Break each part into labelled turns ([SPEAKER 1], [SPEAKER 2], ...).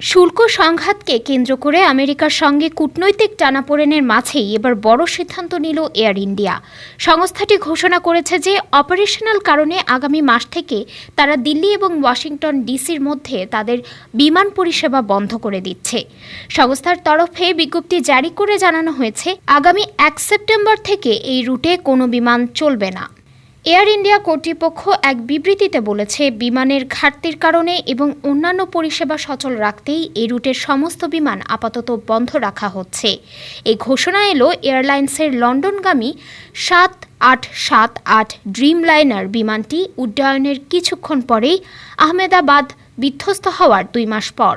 [SPEAKER 1] শুল্ক সংঘাতকে কেন্দ্র করে আমেরিকার সঙ্গে কূটনৈতিক টানাপোড়েনের মাঝেই এবার বড় সিদ্ধান্ত নিল এয়ার ইন্ডিয়া। সংস্থাটি ঘোষণা করেছে যে, অপারেশনাল কারণে আগামী মাস থেকে তারা দিল্লি এবং ওয়াশিংটন ডিসির মধ্যে তাদের বিমান পরিষেবা বন্ধ করে দিচ্ছে। সংস্থার তরফে বিজ্ঞপ্তি জারি করে জানানো হয়েছে, আগামী এক সেপ্টেম্বর থেকে এই রুটে কোনো বিমান চলবে না। এয়ার ইন্ডিয়া কর্তৃপক্ষ এক বিবৃতিতে বলেছে, বিমানের ঘাটতির কারণে এবং অন্যান্য পরিষেবা সচল রাখতেই এই রুটের সমস্ত বিমান আপাতত বন্ধ রাখা হচ্ছে। এই ঘোষণা এলো এয়ারলাইন্সের লন্ডনগামী সাত আট সাত আট ড্রিম লাইনার বিমানটি উড্ডয়নের কিছুক্ষণ পরেই আহমেদাবাদ বিধ্বস্ত হওয়ার দুই মাস পর।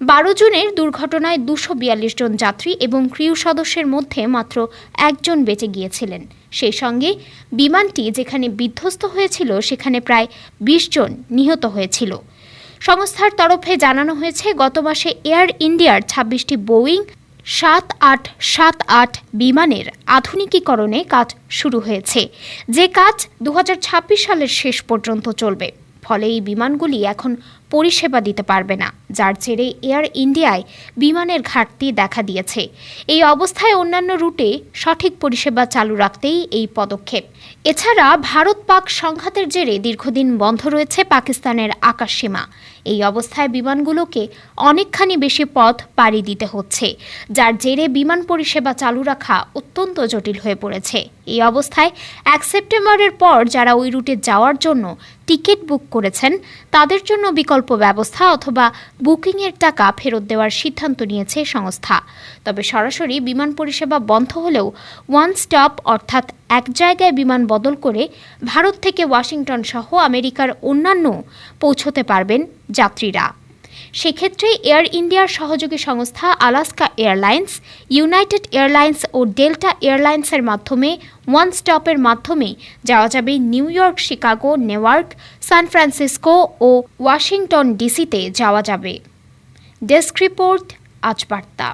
[SPEAKER 1] বারো জনের দুর্ঘটনায় দুশো বিয়াল্লিশ জন যাত্রী এবং ক্রিউ সদস্যের মধ্যে মাত্র একজন বেঁচে গিয়েছিলেন। সেই সঙ্গে বিমানটি যেখানে বিধ্বস্ত হয়েছিল, সেখানে প্রায় বিশ জন নিহত হয়েছিল। সংস্থার তরফে জানানো হয়েছে, গত মাসে এয়ার ইন্ডিয়ার ছাব্বিশটি বোয়িং সাত আট সাত আট বিমানের আধুনিকীকরণে কাজ শুরু হয়েছে। যে কাজ দু হাজার ছাব্বিশ সালের শেষ পর্যন্ত চলবে। ফলে এই বিমানগুলি এখন পরিষেবা দিতে পারবে না, যার জেরে এয়ার ইন্ডিয়ায় বিমানের ঘাটতি দেখা দিয়েছে। এই অবস্থায় অন্যান্য রুটে সঠিক পরিষেবা চালু রাখতেই এই পদক্ষেপ। এছাড়া ভারত পাক সংঘাতের জেরে দীর্ঘদিন বন্ধ রয়েছে পাকিস্তানের আকাশসীমা এই অবস্থায় বিমানগুলোকে অনেকখানি বেশি পথ পাড়ি দিতে হচ্ছে, যার জেরে বিমান পরিষেবা চালু রাখা অত্যন্ত জটিল হয়ে পড়েছে। এই অবস্থায় এক সেপ্টেম্বরের পর যারা ওই রুটে যাওয়ার জন্য টিকিট বুক করেছেন, তাদের জন্য বিকল্প ব্যবস্থা অথবা বুকিংয়ের টাকা ফেরত দেওয়ার সিদ্ধান্ত নিয়েছে সংস্থা। তবে সরাসরি বিমান পরিষেবা বন্ধ হলেও ওয়ান স্টপ অর্থাৎ এক জায়গায় বিমান বদল করে ভারত থেকে ওয়াশিংটন সহ আমেরিকার অন্যান্য পৌঁছতে পারবেন যাত্রীরা। সেক্ষেত্রে এয়ার ইন্ডিয়ার সহযোগী সংস্থা আলাস্কা এয়ারলাইন্স, ইউনাইটেড এয়ারলাইন্স ও ডেল্টা এয়ারলাইন্সের মাধ্যমে, ওয়ান স্টপের মাধ্যমে যাওয়া যাবে New York, Chicago, Newark, San Francisco ও ওয়াশিংটন ডিসিতে যাওয়া যাবে। ডেস্ক রিপোর্ট, আজ বার্তা।